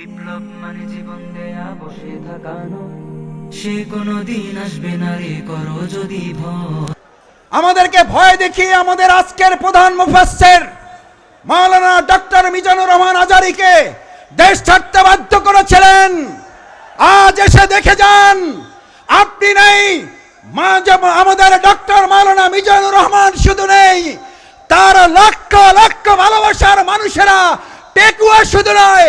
বিপ্লব মানে জীবন দেয়া, বসে থাকানো সে কোনো দিন আসবে না রে, করো যদি ভয়। আমাদেরকে ভয় দেখিয়ে আমাদের আজকের প্রধান মুফাসসির মাওলানা ডক্টর মিজানুর রহমান আজারিকে দেশ ছাড়তে বাধ্য করেছিলেন। আজ এসে দেখে যান, আপনি নেই আমাদের ডক্টর মাওলানা মিজানুর রহমান শুধু নেই, তার লক্ষ লক্ষ ভালোবাসার মানুষেরা টেকুয়া শুধু নয়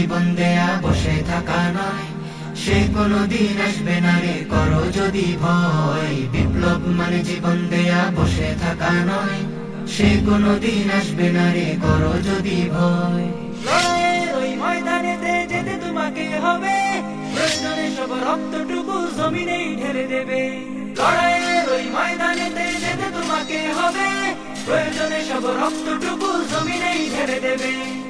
জীবন দেয়া বসে থাকা নয়। সে কোনো দিন আসবে না রে, করো যদি ভয়। বিপ্লব মানে জীবন দেয়া বসে থাকা নয়। সে কোনো দিন আসবে না রে, করো যদি ভয়। তোমাকে হবে। সব রক্তটুকু জমিনেই ঢেলে দেবে। লড়াইয়ের ওই ময়দানেতে যেতে তোমাকে হবে। প্রয়োজনে সব রক্তটুকু জমিনেই ঢেলে দেবে।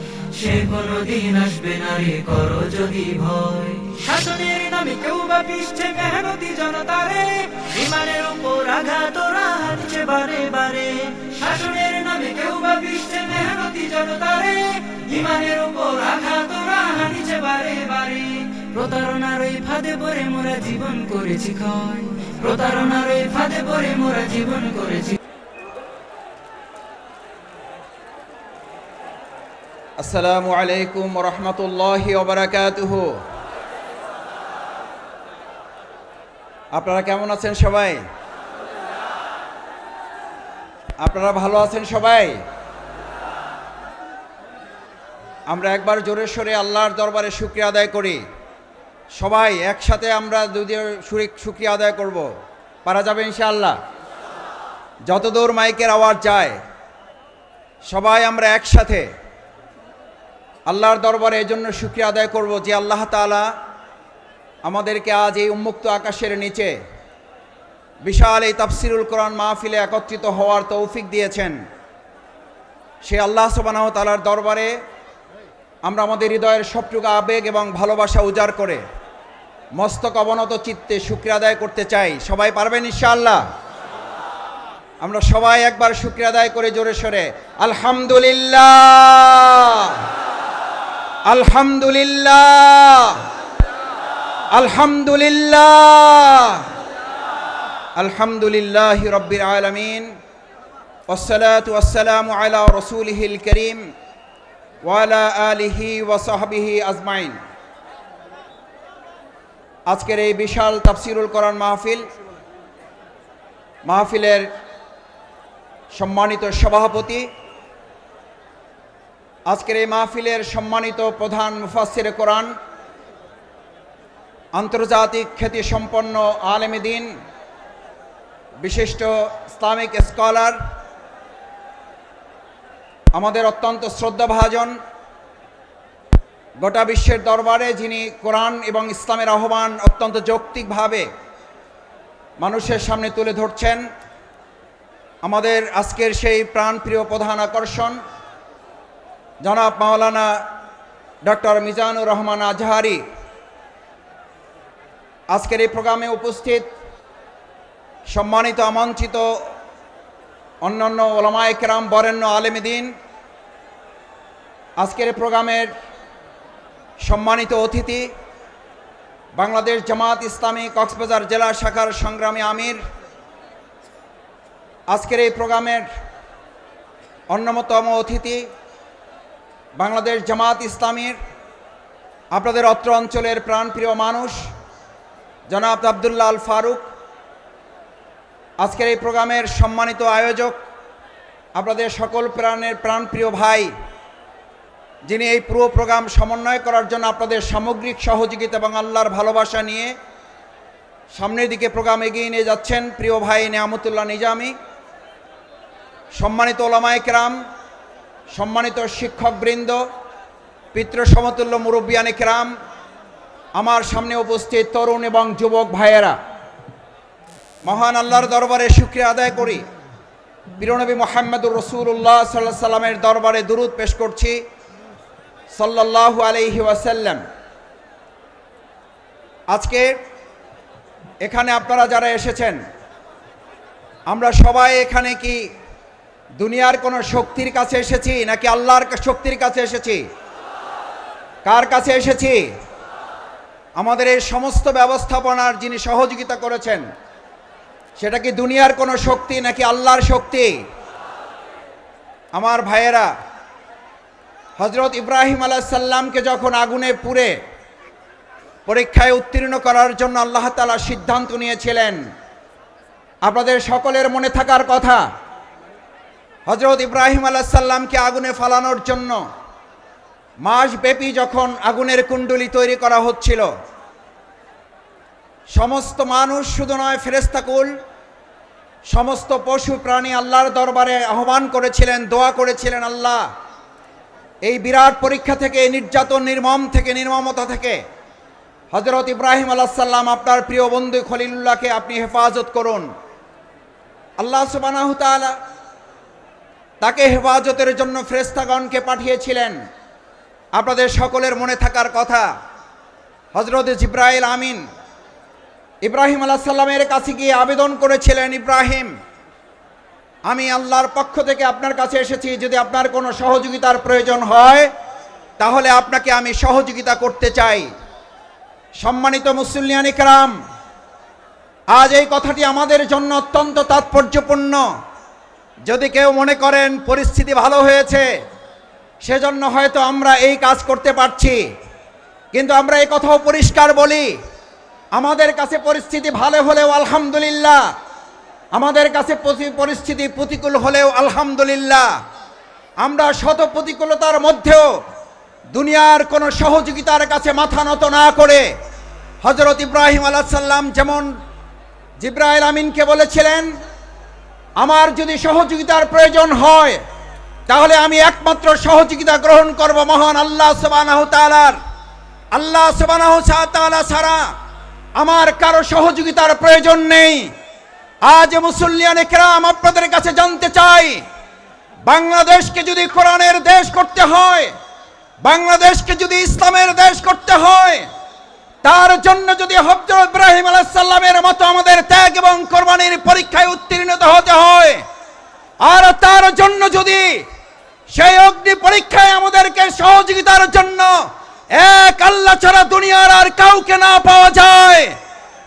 সে কোনো দিন আসবে না করো যদি ভয়। শাসনের নামে কেউ বা পিছছে মেহনতি জনতারে বিমানের উপর আঘাত ওরা বারে বারে। শাসনের নামে কেউ বা মেহনতি বিমানের উপর আঘাত বারে বারে। প্রতারণার ওই ফাঁদে পড়ে মোরা জীবন করেছি ক্ষয়। প্রতারণার ওই ফাঁদে পড়ে মোরা জীবন করেছি আসসালামু আলাইকুম রহমতুল্লাহ ওবরাকাতুহ আপনারা কেমন আছেন সবাই? আপনারা ভালো আছেন সবাই? আমরা একবার জোরে সোরে আল্লাহর দরবারে শুক্রিয়া আদায় করি। সবাই একসাথে আমরা যদি শুক্রিয়া আদায় করব। পারা যাবে ইনশাআল্লাহ। যতদূর মাইকের আওয়াজ যায়, সবাই আমরা একসাথে আল্লাহর দরবারে এই জন্য শুক্রিয়া আদায় করব যে আল্লাহ তাআলা আমাদেরকে আজ এই উন্মুক্ত আকাশের নিচে বিশাল এই তাফসিরুল কোরআন মাহফিলে একত্রিত হওয়ার তৌফিক দিয়েছেন। সে আল্লাহ সুবানাহ তালার দরবারে আমরা আমাদের হৃদয়ের সবটুকু আবেগ এবং ভালোবাসা উজাড় করে মস্তক অবনত চিত্তে শুক্রিয়া আদায় করতে চাই। সবাই পারবেন ইনশাআল্লাহ? আমরা সবাই একবার শুক্রিয়া আদায় করে জোরে সরে, আলহামদুলিল্লাহ! আলহামদুলিল্লাহ আলহামদুলিল্লাহ আলহামদুলিল্লাহ রব্বিল আলমিন والصلاة والسلام على رسوله الكريم وعلى آله وصحبه أجمعين আজকের এই বিশাল তাফসিরুল কোরআন মাহফিল মাহফিলের সম্মানিত সভাপতি আজকের এই মাহফিলের সম্মানিত প্রধান মুফাসির কোরআন, আন্তর্জাতিক খ্যাতিসম্পন্ন আলেম দিন, বিশিষ্ট ইসলামিক স্কলার, আমাদের অত্যন্ত শ্রদ্ধাভাজন গোটা বিশ্বের দরবারে যিনি কোরআন এবং ইসলামের আহ্বান অত্যন্ত যৌক্তিকভাবে মানুষের সামনে তুলে ধরছেন, আমাদের আজকের সেই প্রাণপ্রিয় প্রধান আকর্ষণ জনাব মাওলানা ডক্টর মিজানুর রহমান আজহারি, আজকের এই প্রোগ্রামে উপস্থিত সম্মানিত আমন্ত্রিত অন্যান্য ওলামায় কেরাম বরেণ্য আলেমদিন আজকের এই প্রোগ্রামের সম্মানিত অতিথি বাংলাদেশ জামাত ইসলামী কক্সবাজার জেলা শাখার সংগ্রামী আমির। আজকের এই প্রোগ্রামের অন্যতম অতিথি বাংলাদেশ জামাত ইসলামীর আপনাদের অত্র অঞ্চলের প্রাণপ্রিয় মানুষ, জনাব আবদুল্লাহ আল ফারুক, আজকের এই প্রোগ্রামের সম্মানিত আয়োজক, আপনাদের সকল প্রাণের প্রাণপ্রিয় ভাই, যিনি এই পুরো প্রোগ্রাম সমন্বয় করার জন্য আপনাদের সামগ্রিক সহযোগিতা এবং আল্লাহর ভালোবাসা নিয়ে সামনের দিকে প্রোগ্রাম এগিয়ে নিয়ে যাচ্ছেন প্রিয় ভাই নিয়ামতুল্লাহ নিজামি, সম্মানিত ওলামায় কেরাম সম্মানিত শিক্ষকবৃন্দ পিতৃ সমতুল্য মুরব্বিয়ানে কেরাম, আমার সামনে উপস্থিত তরুণ এবং যুবক ভাইয়েরা, মহান আল্লাহর দরবারে শুক্রিয়া আদায় করি। বীরনবী মোহাম্মদুর রসুল্লাহ সাল্লাহ সাল্লামের দরবারে দুরুদ পেশ করছি। সাল্লাল্লাহু আলাইহি ওয়াসাল্লাম। আজকে এখানে আপনারা যারা এসেছেন, আমরা সবাই এখানে কি দুনিয়ার কোনো শক্তির কাছে এসেছি নাকি আল্লাহর শক্তির কাছে এসেছি? কার কাছে এসেছি? আমাদের এই সমস্ত ব্যবস্থাপনার যিনি সহযোগিতা করেছেন, সেটা কি দুনিয়ার কোনো শক্তি নাকি আল্লাহর শক্তি? আমার ভাইয়েরা হজরত ইব্রাহিম আলাইসাল্লামকে যখন আগুনে পুড়ে পরীক্ষায় উত্তীর্ণ করার জন্য আল্লাহ তালা সিদ্ধান্ত নিয়েছিলেন, আপনাদের সকলের মনে থাকার কথা হজরত ইব্রাহিম আলাইসাল্লামকে আগুনে ফালানোর জন্য মাসব্যাপী যখন আগুনের কুণ্ডলি তৈরি করা হচ্ছিল, সমস্ত মানুষ শুধু নয় ফেরেস্তাকুল সমস্ত পশু প্রাণী আল্লাহর দরবারে আহ্বান করেছিলেন, দোয়া করেছিলেন, আল্লাহ, এই বিরাট পরীক্ষা থেকে, নির্যাতন নির্মম থেকে, নির্মমতা থেকে হজরত ইব্রাহিম আলাহাল্লাম আপনার প্রিয় বন্ধু খলিলুল্লাহকে আপনি হেফাজত করুন। আল্লাহ সুবানাহ তাআলা তাকে হেফাজতের জন্য ফ্রেস্তাগণকে পাঠিয়েছিলেন। আপনাদের সকলের মনে থাকার কথা হজরত জিব্রাইল আমিন ইব্রাহিম আলাহ সাল্লামের কাছে গিয়ে আবেদন করেছিলেন, ইব্রাহিম, আমি আল্লাহর পক্ষ থেকে আপনার কাছে এসেছি, যদি আপনার কোনো সহযোগিতার প্রয়োজন হয়, তাহলে আপনাকে আমি সহযোগিতা করতে চাই। সম্মানিত মুসলিয়ান ইকরাম আজ এই কথাটি আমাদের জন্য অত্যন্ত তাৎপর্যপূর্ণ। যদি কেউ মনে করেন পরিস্থিতি ভালো হয়েছে, সেজন্য হয়তো আমরা এই কাজ করতে পারছি। কিন্তু আমরা এই কথাও পরিষ্কার বলি, আমাদের কাছে পরিস্থিতি ভালো হলেও আলহামদুলিল্লাহ, আমাদের কাছে পরিস্থিতি প্রতিকূল হলেও আলহামদুলিল্লাহ। আমরা শত প্রতিকূলতার মধ্যেও দুনিয়ার কোনো সহযোগিতার কাছে মাথা নত না করে হজরত ইব্রাহিম আলাহাল্লাম যেমন জিব্রাইল আমিনকে বলেছিলেন আমার যদি সহযোগিতার প্রয়োজন হয়, তাহলে আমি একমাত্র সহযোগিতা গ্রহণ করব মহান আল্লাহ সুবানাহ তালার আল্লাহ সুবানাহ তালা ছাড়া আমার কারও সহযোগিতার প্রয়োজন নেই। আজ মুসল্লিয়ানে কেরাম আপনাদের কাছে জানতে চাই, বাংলাদেশকে যদি কোরআনের দেশ করতে হয়, বাংলাদেশকে যদি ইসলামের দেশ করতে হয় তার জন্য যদি হজরত ইব্রাহিম আলাইসাল্লামের মতো আমাদের ত্যাগ এবং কোরবানির পরীক্ষায় উত্তীর্ণ হতে হয়, আর তার জন্য যদি সেই অগ্নি পরীক্ষায় আমাদেরকে সহযোগিতার জন্য এক আল্লাহ ছাড়া দুনিয়ার আর কাউকে না পাওয়া যায়,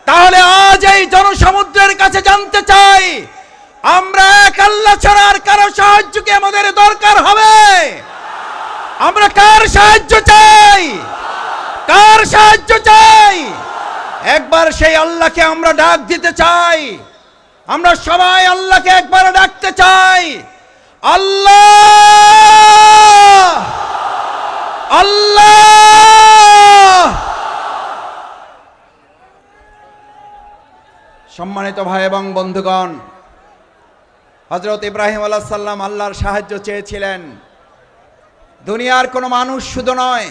তাহলে আজ এই জনসমুদ্রের কাছে জানতে চাই, আমরা এক আল্লাহ ছাড়া আর কারও সাহায্য কি আমাদের দরকার হবে? আমরা কার সাহায্য চাই? কার সাহায্য চাই? একবার সেই আল্লাহকে আমরা ডাক দিতে চাই। আমরা সবাই আল্লাহকে একবার ডাকতে চাই। আল্লাহ! আল্লাহ! সম্মানিত ভাই এবং বন্ধুগণ হজরত ইব্রাহিম আলাহ সাল্লাম আল্লাহর সাহায্য চেয়েছিলেন। দুনিয়ার কোনো মানুষ শুধু নয়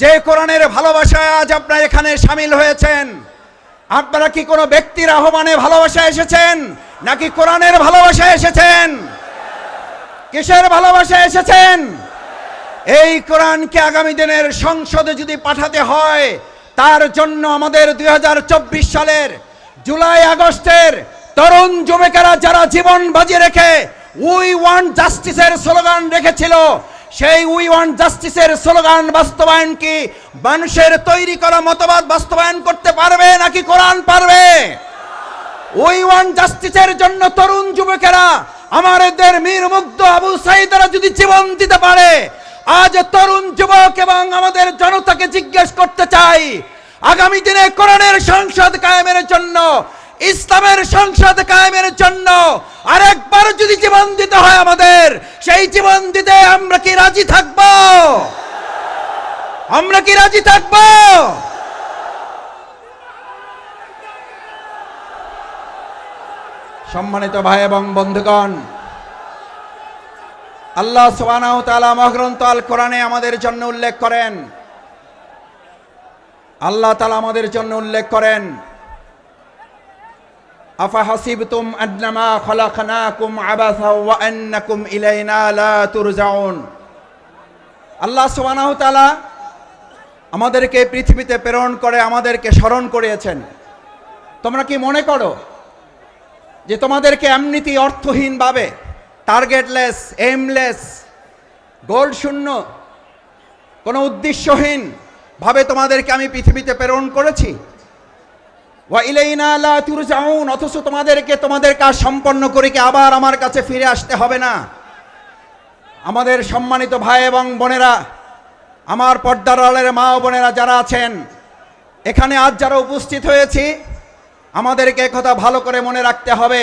যে কোরআনের ভালোবাসায় আজ আপনারা এখানে সামিল হয়েছেন, আপনারা কি কোনো ব্যক্তির আহ্বানে ভালোবাসা এসেছেন, নাকি কোরআনের ভালোবাসা এসেছেন? কিসের ভালোবাসা এসেছেন? এই কোরআনকে আগামী দিনের সংসদে যদি পাঠাতে হয়, তার জন্য আমাদের দুই হাজার চব্বিশ সালের জুলাই আগস্টের তরুণ যুবকেরা যারা জীবন বাজি রেখে উই ওয়ান্ট জাস্টিসের স্লোগান রেখেছিল সেই উই ওয়ান্ট জাস্টিসের স্লোগান বাস্তবায়ন কি? মানুষের তৈরি করা মতবাদ বাস্তবায়ন করতে পারবে নাকি কোরআন পারবে? উই ওয়ান জাস্টিসের জন্য তরুণ যুবকেরা আমাদের মীর মুগ্ধ আবু সাইদারা যদি জীবন দিতে পারে, আজ তরুণ যুবক এবং আমাদের জনতাকে জিজ্ঞেস করতে চাই, আগামী দিনে কোরআনের সংসদ কায়েমের জন্য ইসলামের সংসদ কায়েমের জন্য আরেকবার যদি জীবন দিতে হয় আমাদের, সেই জীবন দিতে আমরা কি রাজি থাকব? আমরা কি রাজি থাকব? সম্মানিত ভাই এবং বন্ধুগণ, আল্লাহ সুবহানাহু তাআলা মহাগ্রন্থ আল কোরআনে আমাদের জন্য উল্লেখ করেন। আল্লাহ তাআলা আমাদের জন্য উল্লেখ করেন আবাসা ইলাইনা আল্লাহ আমাদেরকে পৃথিবীতে প্রেরণ করে, আমাদেরকে স্মরণ করিয়েছেন। তোমরা কি মনে করো যে তোমাদেরকে এমনিতি অর্থহীনভাবে টার্গেটলেস এমলেস গোল শূন্য কোনো উদ্দেশ্যহীন ভাবে তোমাদেরকে আমি পৃথিবীতে প্রেরণ করেছি ওয়া ইলাইনা লা তুরজাউন অথচ তোমাদেরকে তোমাদের কাজ সম্পন্ন করে কি আবার আমার কাছে ফিরে আসতে হবে না? আমাদের সম্মানিত ভাই এবং বোনেরা, আমার পর্দার আড়ালের মা ও বোনেরা যারা আছেন, এখানে আজ যারা উপস্থিত হয়েছি, আমাদেরকে কথা ভালো করে মনে রাখতে হবে।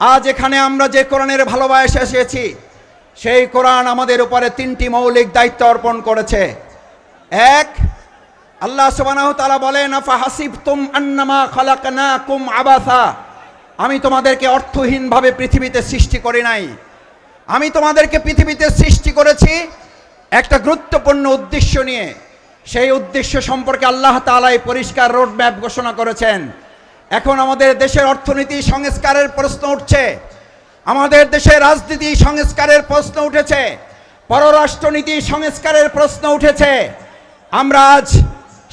আজ এখানে আমরা যে কোরআনের ভালোবাসা এসেছি, সেই কোরআন আমাদের উপরে তিনটি মৌলিক দায়িত্ব অর্পণ করেছে। এক আল্লাহ সুবহানাহু তাআলা বলেন আফা হাসিবতুম আন্নামা খালাকনাকুম আবাসা। আমি তোমাদেরকে অর্থহীনভাবে পৃথিবীতে সৃষ্টি করি নাই। আমি তোমাদেরকে পৃথিবীতে সৃষ্টি করেছি একটা গুরুত্বপূর্ণ উদ্দেশ্য নিয়ে। সেই উদ্দেশ্য সম্পর্কে আল্লাহ তাআলাই পরিষ্কার রোড ম্যাপ ঘোষণা করেছেন। এখন আমাদের দেশের অর্থনীতি সংস্কারের প্রশ্ন উঠছে। আমাদের দেশের রাজনীতি সংস্কারের প্রশ্ন উঠেছে। পররাষ্ট্রনীতি সংস্কারের প্রশ্ন উঠেছে। আমরা আজ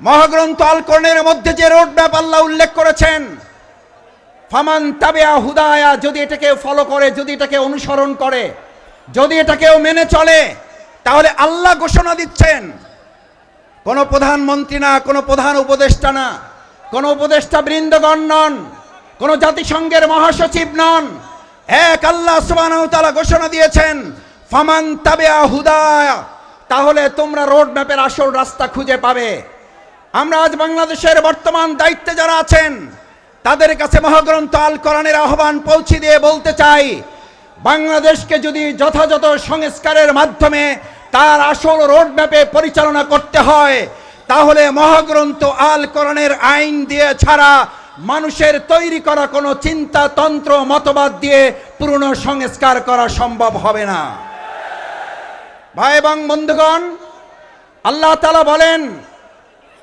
মহাগ্রন্থ আল কোরআনের মধ্যে যে রোড ম্যাপ আল্লাহ উল্লেখ করেছেন, ফামান তাবেয়া হুদায়া, যদি এটাকে ফলো করে, যদি এটাকে অনুসরণ করে, যদি এটাকেও মেনে চলে, তাহলে আল্লাহ ঘোষণা দিচ্ছেন, কোনো প্রধানমন্ত্রী না, কোনো প্রধান উপদেষ্টা না, কোনো উপদেষ্টা বৃন্দগণ নন, কোনো জাতিসংঘের মহাসচিব নন, এক আল্লাহ সুবহানাহু তাআলা ঘোষণা দিয়েছেন, ফামান তাবিয়া হুদায়া, তাহলে তোমরা রোড ম্যাপের আসল রাস্তা খুঁজে পাবে। আমরা আজ বাংলাদেশের বর্তমান দায়িত্বে যারা আছেন, তাদের কাছে মহাগ্রন্থ আল কোরআনের আহ্বান পৌঁছে দিয়ে বলতে চাই, বাংলাদেশকে যদি যথাযথ সংস্কারের মাধ্যমে তার আসল রোড ম্যাপে পরিচালনা করতে হয়, তাহলে মহাগ্রন্থ আল কোরআনের আইন দিয়ে ছাড়া মানুষের তৈরি করা কোনো চিন্তা, তন্ত্র, মতবাদ দিয়ে পুরনো সংস্কার করা সম্ভব হবে না। ভাই এবং বন্ধুগণ, আল্লাহ তালা বলেন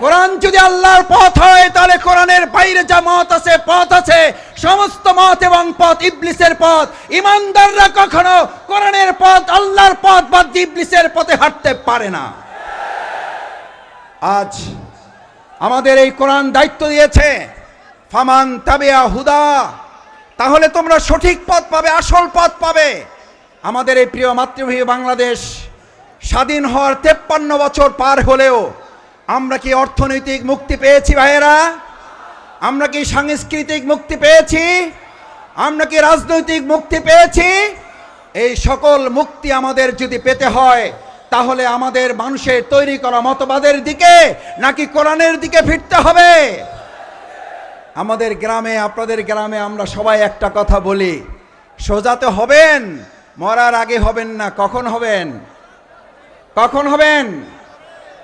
কোরআন যদি আল্লাহর পথ হয়, তাহলে কোরআনের বাইরে যা মত আছে, পথ আছে। সমস্ত মত এবং পথ ইবলিসের পথ। ইমানদাররা কখনো কোরআনের পথ, আল্লাহর পথ বা ইবলিসের পথে হাঁটতে পারে না। আজ আমাদের এই কোরআন দায়িত্ব দিয়েছে, ফামান তাবিয়া হুদা। তাহলে তোমরা সঠিক পথ পাবে, আসল পথ পাবে। আমাদের এই প্রিয় মাতৃভূমি বাংলাদেশ স্বাধীন হওয়ার তেপ্পান্ন বছর পার হলেও আমরা কি অর্থনৈতিক মুক্তি পেয়েছি ভাইয়েরা? আমরা কি সাংস্কৃতিক মুক্তি পেয়েছি? আমরা কি রাজনৈতিক মুক্তি পেয়েছি? এই সকল মুক্তি আমাদের যদি পেতে হয়, তাহলে আমাদের মানুষের তৈরি করা মতবাদের দিকে নাকি কোরআনের দিকে ফিরতে হবে? আমাদের গ্রামে, আপনাদের গ্রামে আমরা সবাই একটা কথা বলি সোজাতে হবেন, মরার আগে হবেন না, কখন হবেন? কখন হবেন?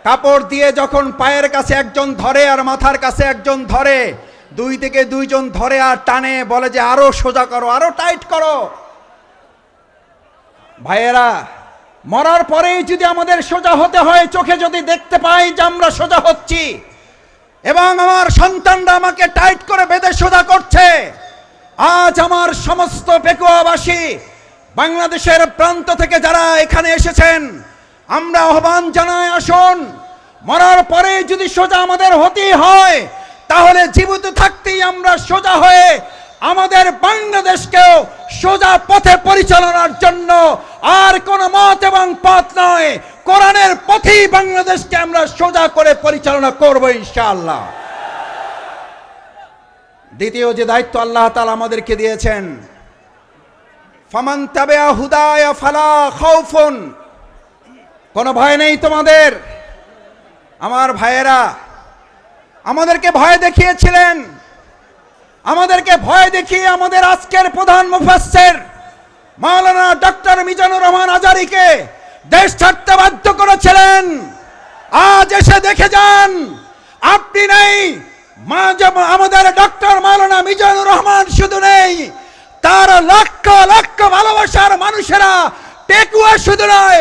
কাপড় দিয়ে যখন পায়ের কাছে একজন ধরে আর মাথার কাছে একজন ধরে, দুই থেকে দুইজন ধরে আর টানে, বলে যে আরও সোজা করো, আরও টাইট করো। ভাইয়েরা, মরার পরেই যদি আমাদের সোজা হতে হয়, চোখে যদি দেখতে পাই যে আমরা সোজা হচ্ছি, এবং আমার সন্তানরা আমাকে টাইট করে বেঁধে সোজা করছে, আজ আমার সমস্ত পেকুয়াবাসী বাংলাদেশের প্রান্ত থেকে যারা এখানে এসেছেন আমরা আহ্বান জানাই, আসুন। মরার পরে যদি সোজা আমাদের হতেই হয়, তাহলে জীবিত থাকতেই আমরা সোজা হয়ে আমাদের বাংলাদেশকেও সোজা পথে পরিচালনার জন্য আর কোন মত এবং পথ নয়। কোরআনের পথেই বাংলাদেশকে আমরা সোজা করে পরিচালনা করব, ইনশাআল্লাহ। দ্বিতীয় যে দায়িত্ব আল্লাহ তালা আমাদেরকে দিয়েছেন, ফামান হুদায়া ফালা খাউফুন কোনো ভয় নেই তোমাদের। আমার ভাইয়েরা, আমাদেরকে ভয় দেখিয়েছিলেন। আমাদেরকে ভয় দেখিয়ে আমাদের আজকের প্রধান মুফাসসির মাওলানা ডক্টর মিজানুর রহমান আজারিকে দেশ ছাড়তে বাধ্য করেছিলেন। আজ এসে দেখে যান, আপনি নেই আমাদের ডক্টর মাওলানা মিজানুর রহমান শুধু নেই, তার লক্ষ লক্ষ ভালোবাসার মানুষেরা টেকুয়া শুধু নয়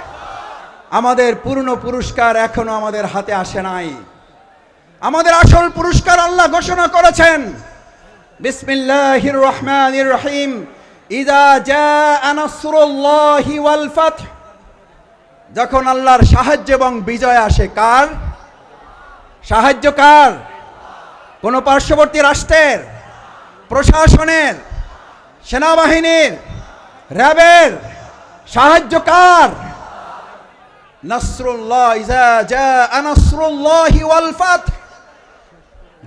আমাদের পূর্ণ পুরস্কার এখনও আমাদের হাতে আসে নাই। আমাদের আসল পুরস্কার আল্লাহ ঘোষণা করেছেন। বিসমিল্লাহির রহমানির রহিম। ইদা জাআ নাসরুল্লাহি ওয়াল যখন আল্লাহর সাহায্য এবং বিজয় আসে কার? সাহায্য কার? কোন পার্শ্ববর্তী রাষ্ট্রের? প্রশাসনের? সেনাবাহিনীর? র্যাবের? সাহায্যকার নাসরুল্লাহ ইজা জা আনাসরুল্লাহি ওয়াল ফাত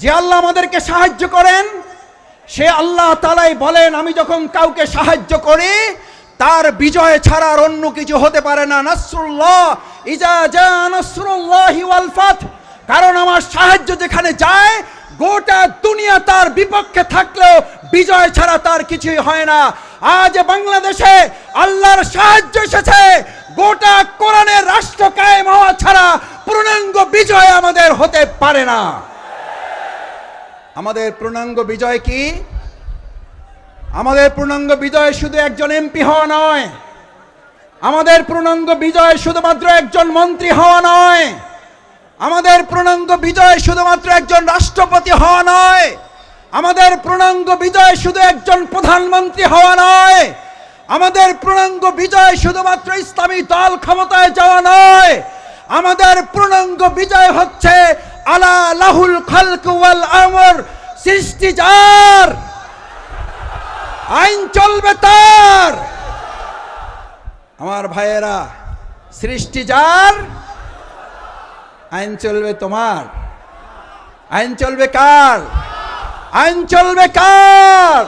যে আল্লাহ আমাদেরকে সাহায্য করেন, সে আল্লাহ তালাই বলেন, আমি যখন কাউকে সাহায্য করি, তার বিজয় ছাড়া আর অন্য কিছু হতে পারে না। নাসরুল্লাহ ইজা জা নাসরুল্লাহি ওয়াল ফাত। কারণ আমার সাহায্য যেখানে যায়, গোটা দুনিয়া তার বিপক্ষে থাকলেও বিজয় ছাড়া তার কিছুই হয় না। আজ বাংলাদেশে আল্লাহর সাহায্য এসেছে গোটা কোরআনের রাষ্ট্র কায়েম হওয়া ছাড়া পূর্ণাঙ্গ বিজয় আমাদের হতে পারে না। আমাদের পূর্ণাঙ্গ বিজয় কি? আমাদের পূর্ণাঙ্গ বিজয় শুধু একজন এমপি হওয়া নয়। আমাদের পূর্ণাঙ্গ বিজয় শুধুমাত্র একজন মন্ত্রী হওয়া নয়। আমাদের পূর্ণাঙ্গ বিজয় শুধুমাত্র একজন রাষ্ট্রপতি হওয়া নয়। আমাদের পূর্ণাঙ্গ বিজয় শুধু একজন প্রধানমন্ত্রী হওয়া নয়। আমাদের পূর্ণাঙ্গ বিজয় শুধুমাত্র ইসলামী দল ক্ষমতায় যাওয়া নয়, আমাদের পূর্ণাঙ্গ বিজয় হচ্ছে আলা লাহুল খালক ওয়াল আমর সৃষ্টি যার। আইন চলবে তার। আমার ভাইয়েরা, সৃষ্টি যার, আইন চলবে তোমার। আইন চলবে কার? আইন চলবে কার?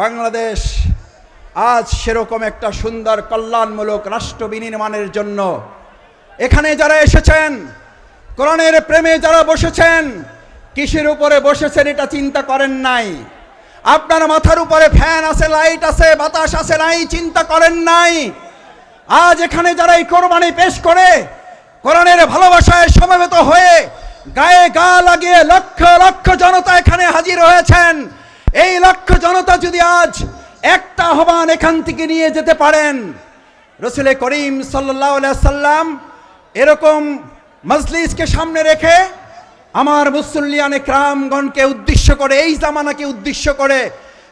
বাংলাদেশ আজ সেরকম একটা সুন্দর কল্যাণমূলক রাষ্ট্র বিনির্মাণের জন্য এখানে যারা এসেছেন, কোরআনের প্রেমে যারা বসেছেন, কিসের উপরে বসেছেন এটা চিন্তা করেন নাই। আপনার মাথার উপরে ফ্যান আছে, লাইট আছে, বাতাস আছে নাই, চিন্তা করেন নাই। আজ এখানে যারা এই কোরবানি পেশ করে, কোরআনের ভালোবাসায় সমবেত হয়ে গায়ে গা লাগিয়ে লক্ষ লক্ষ জনতা এখানে হাজির হয়েছেন। এই লক্ষ জনতা যদি আজ একটা আহ্বান এখান থেকে নিয়ে যেতে পারেন। রসুল করিম সাল্লাম এরকম মজলিসকে সামনে রেখে আমার মুসল্লিয়ানে ক্রামগণকে উদ্দেশ্য করে, এই জামানাকে উদ্দেশ্য করে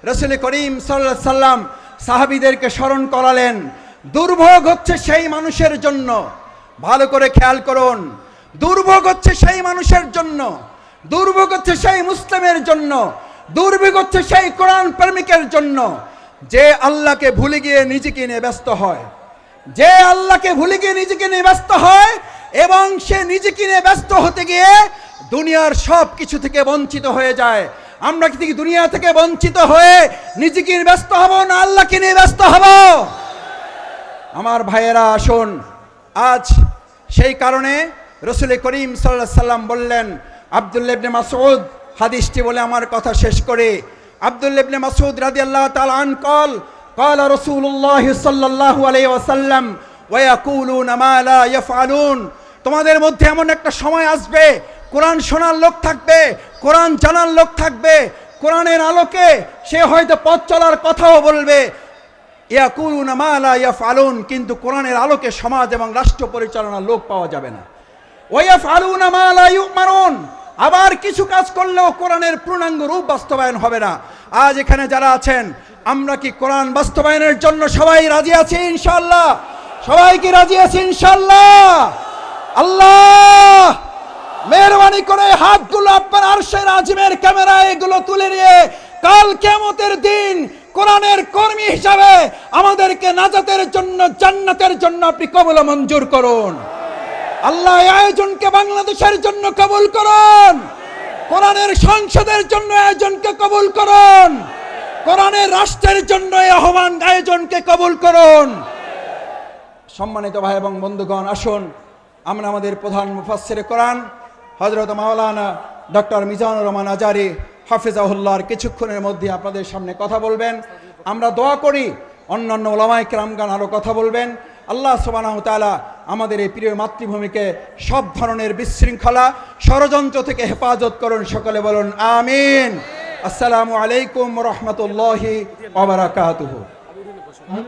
রসুল করিম সাল্লাহ সাল্লাম সাহাবিদেরকে স্মরণ করালেন। দুর্ভোগ হচ্ছে সেই মানুষের জন্য। ভালো করে খেয়াল করুন। দুর্ভোগ হচ্ছে সেই মানুষের জন্য। দুর্ভোগ হচ্ছে সেই মুসলিমের জন্য। দুর্ভোগ হচ্ছে সেই কোরআন প্রেমিকের জন্য। যে আল্লাহকে ভুলে গিয়ে নিজেকে নিয়ে ব্যস্ত হয়, যে আল্লাহকে ভুলে গিয়ে নিজেকে নিয়ে ব্যস্ত হয় এবং সে নিজেকে নিয়ে ব্যস্ত হতে গিয়ে দুনিয়ার সব কিছু থেকে বঞ্চিত হয়ে যায়। আমরা কি দুনিয়া থেকে বঞ্চিত হয়ে নিজেকে ব্যস্ত হব না আল্লাহকে নিয়ে ব্যস্ত হব? আমার ভাইয়েরা, আসুন। আজ সেই কারণে রসুল করিম সাল্লাহ সাল্লাম বললেন আবদুল্লেবনে মাসউদ হাদিসটি বলে আমার কথা শেষ করে। আবদুল্লেবনে মাসউদ রাদি আল্লাহ তালান কল قال رسول الله صلى الله عليه وسلم ويقولون ما لا يفعلون তোমাদের মধ্যে এমন একটা সময় আসবে কোরআন শোনার লোক থাকবে কোরআন জানার লোক থাকবে কোরআনের আলোকে সে হয়তো পথ চলার কথাও বলবে ইয়াকুলুন মালা ইয়াফআলুন কিন্তু কোরআনের আলোকে সমাজ এবং রাষ্ট্র পরিচালনার লোক পাওয়া যাবে না ওয়াফআলুন মালা ইউমারুন আবার কিছু কাজ করলেও কোরআনের পূর্ণাঙ্গ রূপ বাস্তবায়ন হবে না। আজ এখানে যারা আছেন, আমরা কি কোরআন বাস্তবায়নের জন্য সবাই রাজি আছি ইনশাল্লাহ সবাই কি রাজি আছি ইনশাল্লাহ আল্লাহ! মেহরবানি করে হাতগুলো আপনার আরশের আজিমের ক্যামেরায় এগুলো তুলে নিয়ে কাল কেমতের দিন কোরআনের কর্মী হিসাবে আমাদেরকে নাজাতের জন্য, জান্নাতের জন্য আপনি কবল মঞ্জুর করুন। আল্লাহ আয়োজনকে বাংলাদেশের জন্য কবুল করুন। কোরআনের সংসদের জন্য আয়োজনকে কবুল করুন। কোরআনের রাষ্ট্রের জন্য আহ্বান আয়োজনকে কবুল করুন। সম্মানিত ভাই এবং বন্ধুগণ, আসুন, আমরা আমাদের প্রধান মুফাসসির কোরআন হজরত মাওলানা ডক্টর মিজানুর রহমান আজারি হাফিজাহুল্লাহর কিছুক্ষণের মধ্যে আপনাদের সামনে কথা বলবেন। আমরা দোয়া করি, অন্যান্য ওলামাই কেরামগান আরও কথা বলবেন। আল্লাহ সোবানাহ তালা আমাদের এই প্রিয় মাতৃভূমিকে সব ধরনের বিশৃঙ্খলা, ষড়যন্ত্র থেকে হেফাজত করুন, সকলে বলুন, আমিন। আসসালামু আলাইকুম রহমতুল্লাহি ওবরাকাতুহু